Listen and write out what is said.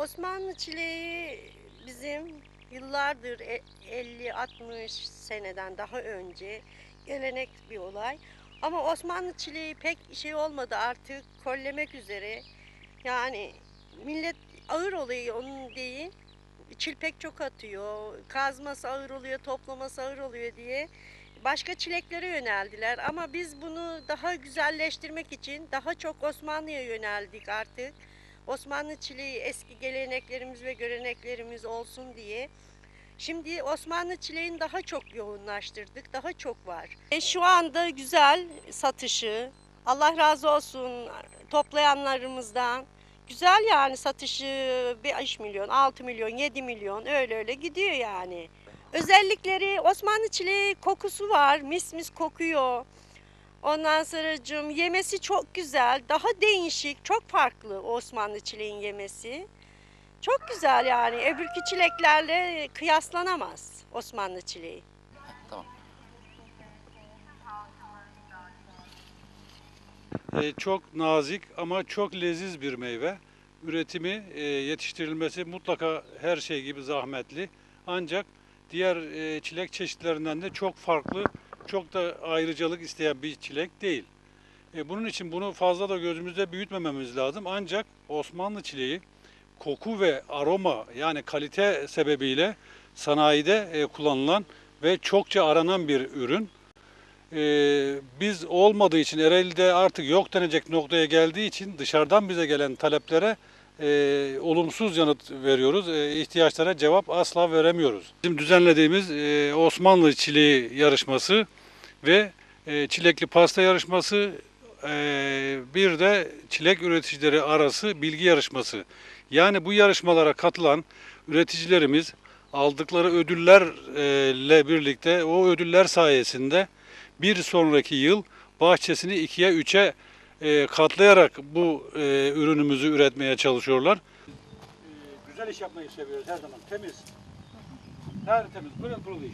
Osmanlı çileği bizim yıllardır e- 50-60 seneden daha önce gelenek bir olay. Ama Osmanlı çileği pek şey olmadı artık kollemek üzere. Yani millet ağır oluyor onun değil. Çilpek çok atıyor, kazması ağır oluyor, toplaması ağır oluyor diye başka çileklere yöneldiler. Ama biz bunu daha güzelleştirmek için daha çok Osmanlı'ya yöneldik artık. Osmanlı çileği eski geleneklerimiz ve göreneklerimiz olsun diye. Şimdi Osmanlı çileğini daha çok yoğunlaştırdık, daha çok var. E, şu anda güzel satışı. Allah razı olsun toplayanlarımızdan. Güzel yani satışı 5 milyon, 6 milyon, 7 milyon öyle öyle gidiyor yani. Özellikleri Osmanlı çileği kokusu var, mis mis kokuyor. Ondan sonracığım yemesi çok güzel, daha değişik, çok farklı Osmanlı çileğin yemesi. Çok güzel yani. Öbürkü çileklerle kıyaslanamaz Osmanlı çileği. Tamam. E, çok nazik ama çok leziz bir meyve. Üretimi, e, yetiştirilmesi mutlaka her şey gibi zahmetli. Ancak diğer e, çilek çeşitlerinden de çok farklı, çok da ayrıcalık isteyen bir çilek değil. E, bunun için bunu fazla da gözümüzde büyütmememiz lazım. Ancak Osmanlı çileği koku ve aroma yani kalite sebebiyle sanayide e, kullanılan ve çokça aranan bir ürün. Ee, biz olmadığı için Ereğli'de artık yok denecek noktaya geldiği için dışarıdan bize gelen taleplere e, olumsuz yanıt veriyoruz. E, ihtiyaçlara cevap asla veremiyoruz. Bizim düzenlediğimiz e, Osmanlı çileği yarışması ve e, çilekli pasta yarışması e, bir de çilek üreticileri arası bilgi yarışması. Yani bu yarışmalara katılan üreticilerimiz aldıkları ödüllerle birlikte o ödüller sayesinde bir sonraki yıl bahçesini ikiye üçe e, katlayarak bu e, ürünümüzü üretmeye çalışıyorlar. güzel iş yapmayı seviyoruz her zaman. Temiz. Her temiz. Pırıl pırıl iş.